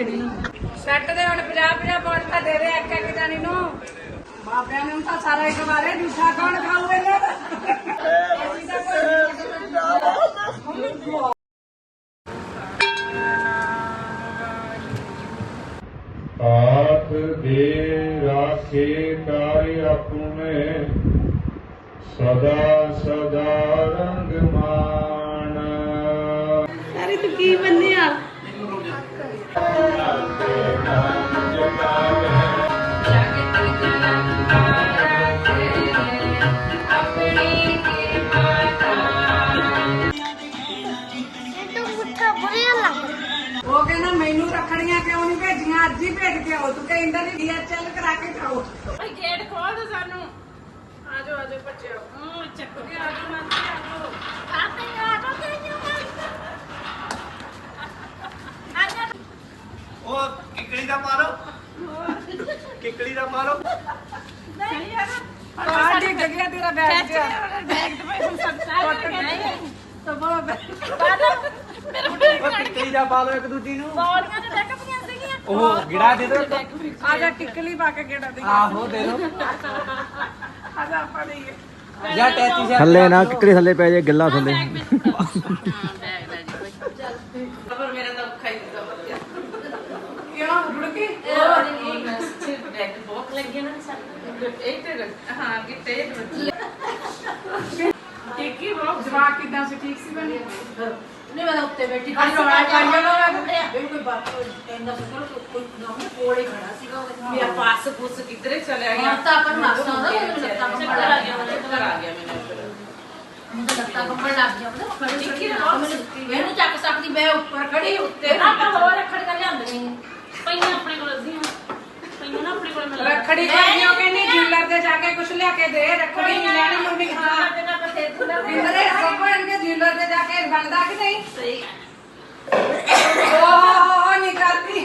Set ਦੇ ਹੁਣ 50 50 pound ਤਾਂ ਦੇ ਦੇ ਇੱਕ ਇੱਕ ਜਾਨੀ ਨੂੰ। ਬਾਬਿਆਂ ਨੂੰ ਤਾਂ ਸਾਰਾ ਇੱਕ ਵਾਰੇ ਦੂਸਰਾ ਕੌਣ ਖਾਊ ਇਹਨਾਂ ਦਾ ਅਸੀਂ ਤਾਂ ਕੋਈ ਆਪ ਦੇ ਰਾਖੇ ਕਾਰਿ ਆਪਣੇ। ਸਦਾ ਸਦਾ ਰੰਗ ਮਾਨ ਅਰੇ ਤੂੰ ਕੀ ਬੰਨਿਆ ਨਹੀਂ ਡੀਆ ਚੱਲ ਕਰਾ ਕੇ ਖਾਓ ਓਏ ਗੇਟ ਖੋਲ ਦੋ ਸਾਨੂੰ ਆਜੋ ਆਜੋ ਬੱਚਿਓ ਹੂੰ ਚੱਕੋ ਆਜੋ ਮੰਦੀ ਆਜੋ ਆਪੇ ਆਟੋ ਤੇ ਜੂਗਾ ਆਜਾ ਉਹ ਕਿਕੜੀ ਦਾ ਮਾਰੋ ਕਿਕੜੀ ਦਾ ਮਾਰੋ ਨਹੀਂ ਯਾਰ ਆ ਡਿੱਗ ਗਿਆ ਤੇਰਾ ਬੈਗ ਜਿਹਾ। ਬੈਗ ਤੇ ਪੈਸੇ ਸਭ ਸਾਰੇ ਨਹੀਂ ਤਾਂ ਬੜਾ ਬੈਗ ਮੇਰੇ ਕਿਕੜੀ ਦਾ ਪਾ ਲਓ ਇੱਕ ਦੂਜੀ ਨੂੰ ਬੋਲੀਆਂ ਤੇ ਸੀਗੀਆਂ ਉਹ ਗਿੜਾ ਦੇ ਦੋ ਆ ਜਾ ਟਿਕਲੀ ਪਾ ਕੇ ਗੇੜਾ ਦੇ। ਆਹੋ ਦੇ ਦੋ ਆ ਜਾ ਆਪਾਂ ਦੇਈਏ ਜਾਂ ਟੈਚੀ ਸ਼ਾ ਥੱਲੇ ਨਾ ਕਿਕੜੀ ਥੱਲੇ ਪੈ ਜੇ ਗੱਲਾਂ ਥੱਲੇ। ਪਰ ਮੇਰਾ ਤਾਂ ਔਖਾ ਹੀ ਕਿਉਂ? ਰੁੜਕੀ ਬਹੁਤ ਲੱਗੀ ਨਾ ਤੇ ਹਾਂ ਕਿਤੇ ਟਿੱਕੀ ਬਹੁਤ ਜਵਾਕ ਕਿਦਾਂ ਸੀ? ਠੀਕ ਸੀ ਬਣੀ? ਉੱਤੇ ਬੈਠੀ ਜਾਣਾ। ਮੈਂ। ਇਹ ਕੋਈ ਬਾਤ ਕਹਿੰਦਾ ਸੀ ਕਿ ਕੋਈ ਨਾ ਕੋਲੇ ਖੜਾ ਸੀਗਾ ਉਹਦੇ ਮੇਰਾ ਪਾਸ ਪੁੱਸ ਕਿਧਰੇ ਚਲਿਆ ਗਿਆ? ਹੁਣ ਤਾਂ ਆਪਾਂ ਨੂੰ ਮੈਨੂੰ ਲੱਤਾਂ ਕੰਬਣ ਆ ਗਿਆ। ਮੈਨੂੰ ਚੱਕਰ ਆ ਗਿਆ ਮੈਨੂੰ। ਮੁੰਡਾ ਲੱਤਾਂ ਕੰਬਣ ਲੱਗ ਗਿਆ ਉਹਦਾ ਖੜੀ ਸੀ ਮੈਨੂੰ ਇਹਨੂੰ ਚੱਕ ਸਕਦੀ ਮੈਂ ਉੱਪਰ ਖੜੀ ਉੱਤੇ ਆਪਾਂ ਹੋਰ ਰੱਖੜ ਕਰ ਲਿਆਂਦੇ ਨੇ ਪਈਆਂ ਆਪਣੇ ਕੋਲ ਅੱਧੀਆਂ। ਪਈਆਂ ਨਾ ਆਪਣੇ ਕੋਲ ਮਿਲ ਰੱਖੜੀ ਉਹ ਕਹਿੰਦੀ ਦੇ ਜਾ ਕੇ ਕੁਛ ਲਿਆ ਕੇ ਦੇ ਰੱਖੜੀ ਨਹੀਂ ਲੈਣੀ ਮੰਮੀ ਹਾਂ ਤੇ ਨਾ ਬਸੇ ਦਿੰਦਾ ਇੰਦਰੇ ਸਭੋ ਇਨਕੇ ਜੂਲਰ ਦੇ ਜਾ ਕੇ ਬਣਦਾ ਕਿ ਨਹੀਂ? ਸਹੀ। ਓਹ ਨਹੀਂ ਕਰਦੀ।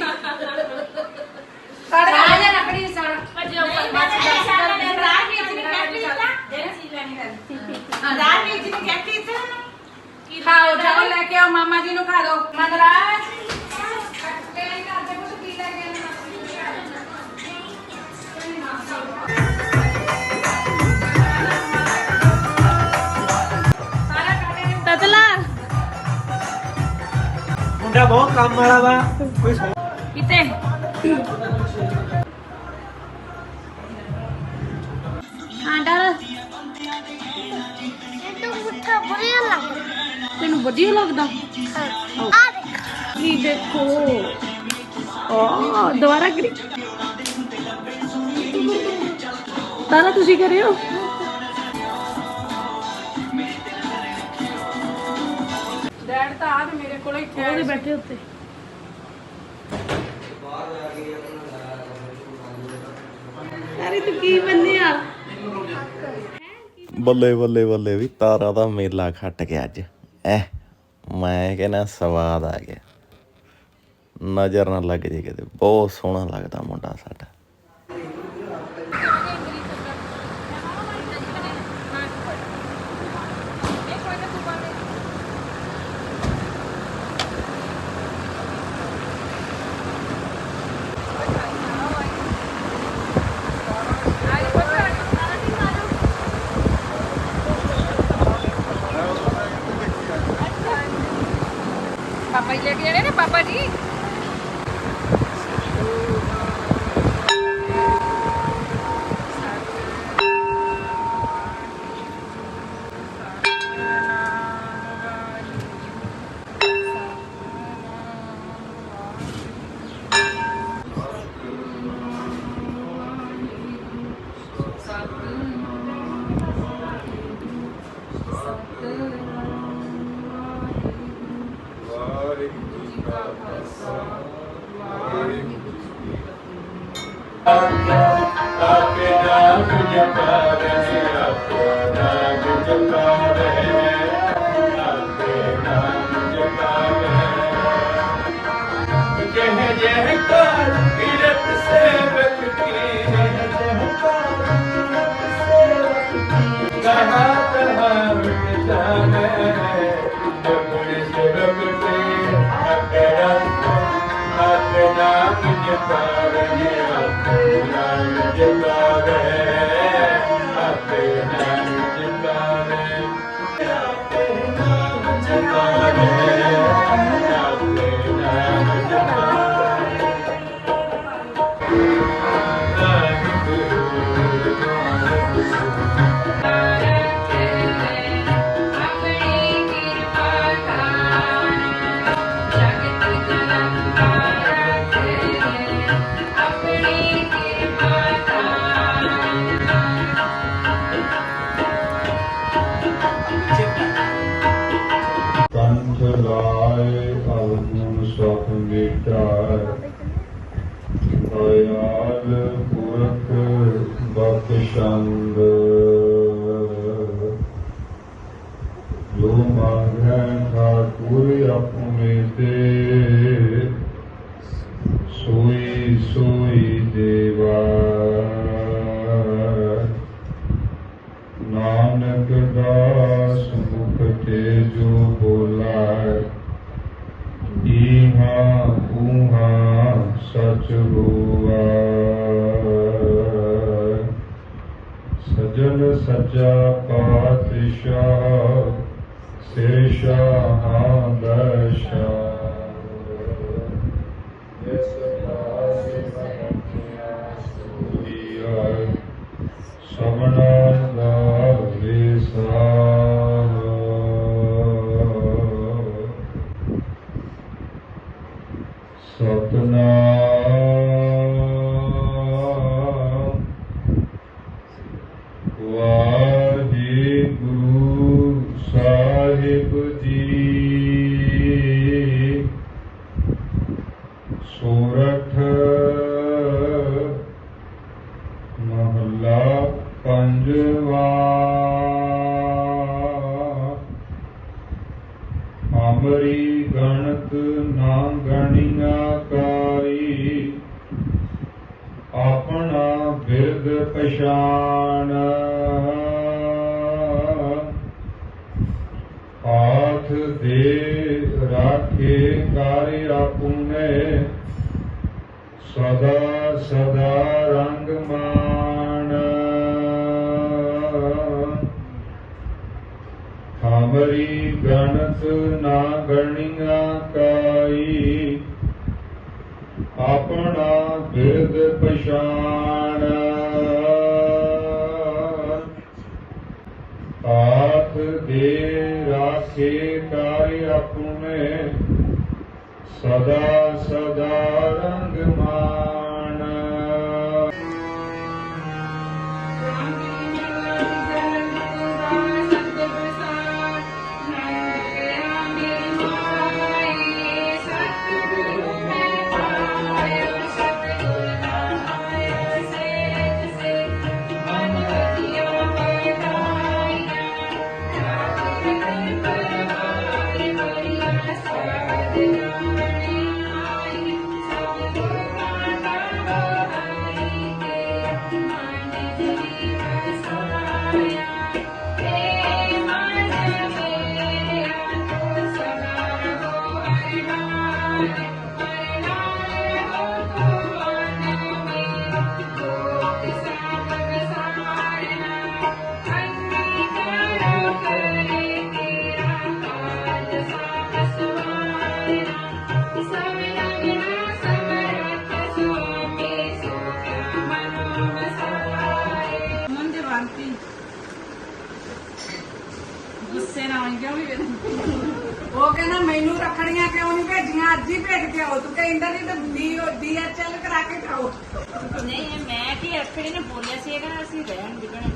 ਸਾਡੇ ਆ ਜਾ ਰੱਖੜੀ ਸੜ ਭੱਜਿਓ ਉੱਪਰ ਬਚ ਗਿਆ ਰਾਹ ਵਿੱਚ ਨਹੀਂ ਕੱਢੀ ਤਾਂ ਜਿਹੜੀ ਚੀਜ਼ ਲੈਣੀ ਹੈ। ਰਾਹ ਵਿੱਚ ਨਹੀਂ ਕੱਢੀ ਤਾਂ ਖਾਓ ਜਾਓ ਲੈ ਕੇ ਆਓ ਮਾਮਾ ਜੀ ਨੂੰ ਖਾ ਦਿਓ ਮਨਰਾਜ ਤੇਰੇ ਘਰ ਮੁੰਡਾ ਬਹੁਤ ਕੰਮ ਵਾਲਾ ਵਾ ਕੋਈ ਸੌ- ਕਿਤੇ ਆਂਡਾ ਤੂੰ ਮੁੱਠਾ ਬੁਰੀਆ ਲੱਗ ਤੈਨੂੰ ਵਧੀਆ ਲੱਗਦਾ ਆ ਦੇਖ ਕੀ ਦੇਖੋ ਆ ਦੁਬਾਰਾ ਕਰੀ ਤਾਰਾ ਤੁਸੀਂ ਕਰਿਓ ਆ ਤੇ ਮੇਰੇ ਕੋਲ ਇੱਥੇ ਉਹਦੇ ਬੈਠੇ ਉੱਤੇ। ਅਰੇ ਤੂੰ ਕੀ ਬੰਨਿਆ ਬੱਲੇ ਬੱਲੇ ਬੱਲੇ ਵੀ ਤਾਰਾ ਦਾ ਮੇਲਾ ਖੱਟ ਗਿਆ ਅੱਜ। ਐ ਮੈਂ ਕਹਿੰਦਾ ਸਵਾਦ ਆ ਗਿਆ। ਨਜ਼ਰ ਨਾ ਲੱਗ ਜੇ ਕਿਤੇ। ਬਹੁਤ ਸੋਹਣਾ ਲੱਗਦਾ ਮੁੰਡਾ ਸਾਡਾ ਪਾਪਾ ਜੀ ਲੈ ਕੇ ਜਾਣੇ ਤਾਰੇ ਠਾਕੁਰ ਤੇ। ਸੋਈ ਸੋਈ ਦੇਵਾ। ਨਾਨਕ ਦਾਸ ਮੁਖ ਤੇ ਜੋ ਬੋਲਾਏ, ਈਹਾ ਊਹਾ ਸਚ ਹੋਆ। ਸਜਨ ਸੱਚਾ ਪਾਤਸ਼ਾਹ ਸੇ ਸ਼ਾਹਾਂ ਨਾ ਗਣੀਆਂ ਆਪਣਾ ਬਿਰਦ ਪਛਾਣ। ਹਾਥ ਦੇ ਰਾਖੇ ਕਰ ਆਪੂਨੇ। ਸਦਾ ਸਦਾ ਰੰਗ ਹਮਰੀ ਗਣਤ ਨਾ ਗਣੀਆਂ ਕਾਈ। ਆਪਣਾ ਬਿਰਦ ਪਛਾਣ। ਆਖ ਦੇ ਰਾਖੇ ਕਰ ਆਪਣੇ। ਸਦਾ ਸਦਾ ਰੰਗ ਮਾਣ। ਉਹ ਕਹਿੰਦਾ ਮੈਨੂੰ ਰੱਖੜੀਆਂ ਕਿਉਂ ਨਹੀਂ ਭੇਜੀਆਂ? ਅੱਜ ਹੀ ਭੇਜ ਕੇ ਆਓ। ਤੂੰ ਕਹਿੰਦਾ ਨਹੀਂ ਤਾਂ ਡੀ ਡੀਐਚਐਲ ਕਰਾ ਕੇ ਖਾਓ। ਨਹੀਂ ਇਹ ਮੈਂ ਕੀ ਅਖੜੇ ਨੇ ਬੋਲਿਆ ਸੀ ਕਿ ਅਸੀਂ ਰਹਿਣ ਦਿਗਣੇ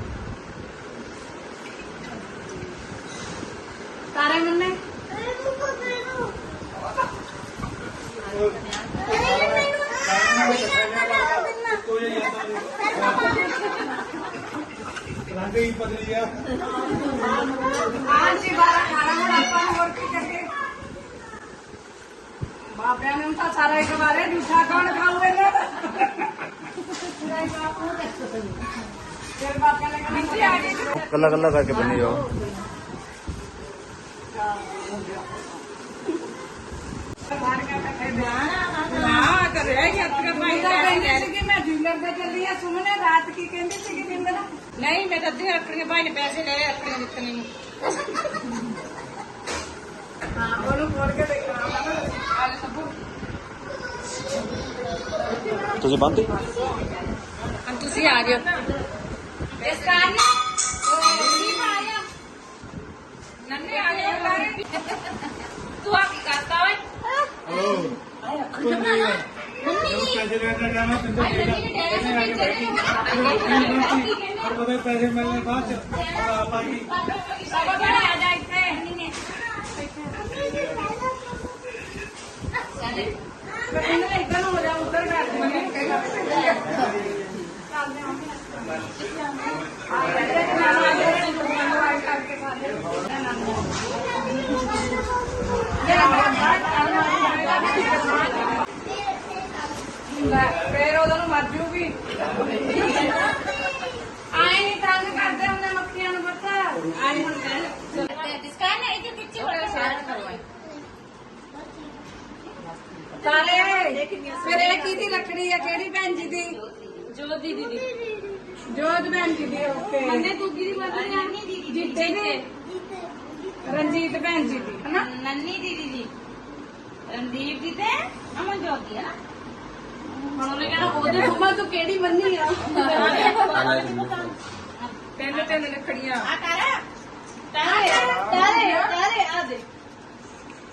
ਤਾਰੇ ਮੰਨੇ ਮੈਨੂੰ ਅਰੇ ਮੈਨੂੰ ਰੰਗ ਹੀ ਬਦਲੀ ਆ ਹਾਂਜੀ ਬਾਰਾ ਖਾਣਾ ਹੁਣ ਆਪਾਂ ਨੂੰ ਹੋਰ ਕੀ ਕਰੀਏ? ਬਾਬਿਆਂ ਨੇ ਤਾਂ ਸਾਰਾ ਇੱਕ ਵਾਰੇ ਜੂਠਾ ਕੌਣ ਖਾਊ ਇਹਨਾਂ ਦਾ ਫਿਰ ਬਾਬਿਆਂ ਨੇ ਕਹਿੰਦੇ ਜੀ ਆ ਗਈ ਕੱਲਾ ਕੱਲਾ ਕਰਕੇ ਬੰਨੀ ਜਾਓ। ਨਾ ਤਾਂ ਰਹਿ ਗਿਆ ਤੇਰਾ ਭਾਈ ਤਾਂ ਕਹਿੰਦੀ ਸੀ ਕਿ ਮੈਂ ਡੀਲਰ ਤੇ ਚੱਲੀ ਆ ਸੁਮਨੇ ਰਾਤ ਕੀ ਕਹਿੰਦੀ ਸੀ ਕਿ ਬਿੰਦਰ ਨਹੀਂ ਮੈਂ ਤਾਂ ਅੱਧੇ ਰੱਖੜੀਆਂ ਭਾਈ ਨੇ ਪੈਸੇ ਲੈ ਰੱਖੜੀਆਂ ਦਿੱਤੀਆਂ ਨੂੰ ਹਾਂ ਉਹਨੂੰ ਫੋਨ ਕੇ ਦੇਖਣਾ ਸਭੂ ਤੁਸੀਂ ਬੰਦੇ ਤੁਸੀਂ ਆ ਜਿਓ। ਇਸ ਕਾਰਨ ਨਹੀਂ ਆਇਆ ਨੰਨੇ ਆ ਗਏ ਕਾਰਨ ਤੂੰ ਆ ਕੀ ਕਰਦਾ ਓਏ। ਉਹਦੇ ਪੈਸੇ ਮਿਲਣੇ ਬਾਅਦ ਚ ਬਾਕੀ ਸਭ ਬੜਾ ਆ ਜਾ ਇੱਥੇ ਨਹੀਂ ਬਿੰਦਰ ਇੱਧਰ ਨੂੰ ਹੋ ਫੇਰ ਉਹਦੋਂ ਮਰ ਜੂਗੀ। ਇਹ ਕਿਹੜੀ ਭੈਣ ਜੀ ਦੀ? ਜੋਤੀ ਦੀਦੀ। ਜੋਤ ਭੈਣ ਜੀ ਦੀ ਓਕੇ। ਮੰਨੇ ਗੁੱਗੀ ਦੀ ਮੰਨੇ ਨਾਨੀ ਦੀਦੀ ਜਿੱਤੇ। ਨੇ ਰਣਜੀਤ ਭੈਣ ਜੀ ਦੀ ਹਨਾ? ਨੰਨੀ ਦੀਦੀ ਜੀ। ਰਣਦੀਪ ਜੀ ਤੇ ਅਮਨ ਜੋਤੀ ਹੈ ਨਾ ਉਹਨੇ ਕਹਿਣਾ ਉਹਦੇ ਮੰਮਾ ਤੂੰ ਕਿਹੜੀ ਮੰਨੀ ਆ? ਤਿੰਨ ਤਿੰਨ ਰੱਖੜੀਆਂ। ਆ ਤਾਰੇ ਤਾਰੇ ਤਾਰੇ ਆ ਦੇ।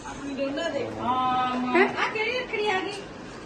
ਆਪਣੀ ਦੋਨਾਂ ਦੇ। ਹਾਂ ਆ ਕਿਹੜੀ ਰੱਖੜੀ ਆ ਗਈ?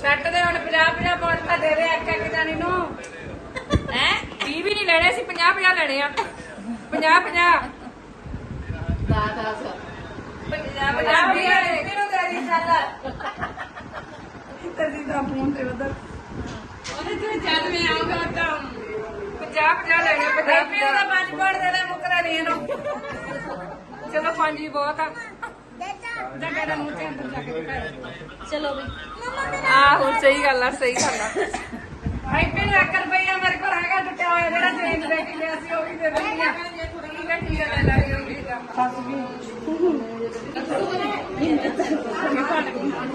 ਸੈੱਟ ਦੇ ਹੁਣ 50 50 ਪਾਉਂਡ ਤਾਂ ਦੇ ਦੇ ਇੱਕ ਇੱਕ ਜਾਨੀ ਨੂੰ। ਹੈ? 20 ਵੀ ਨਹੀਂ ਲੈਣੇ ਸੀ 50 50 ਲੈਣੇ ਆ। 50 50 ਦਾ ਪੰਜ ਪਾਉਂਡ ਦੇ ਦੇ ਮੁਕਰਾ ਨਹੀਂ ਇਹਨੂੰ। ਚਲੋ ਪੰਜ ਬਹੁਤ ਆ। ਜਾ ਮੇਰਾ ਮੂੰਹ ਤੇ ਅੰਦਰ ਜਾ ਕੇ ਚਲੋ ਵੀ। ਆਹੋ ਸਹੀ ਗੱਲ ਆ ਸਹੀ ਗੱਲ ਆ। ਹਾਈਪੇ ਨੂੰ 1 ਰੁਪਈਆ ਮੇਰੇ ਕੋਲ ਹੈਗਾ ਟੁੱਟਿਆ ਹੋਇਆ ਜਿਹੜਾ ਚੇਂਜ ਦੇ ਕੇ ਲਿਆ ਸੀ ਉਹ ਵੀ ਦੇ ਦਿੰਦੀ ਆ। ਠੀਕ ਆ ਠੀਕ ਆ ਲੈ ਲੈ ਉਹ ਵੀ ਦਾ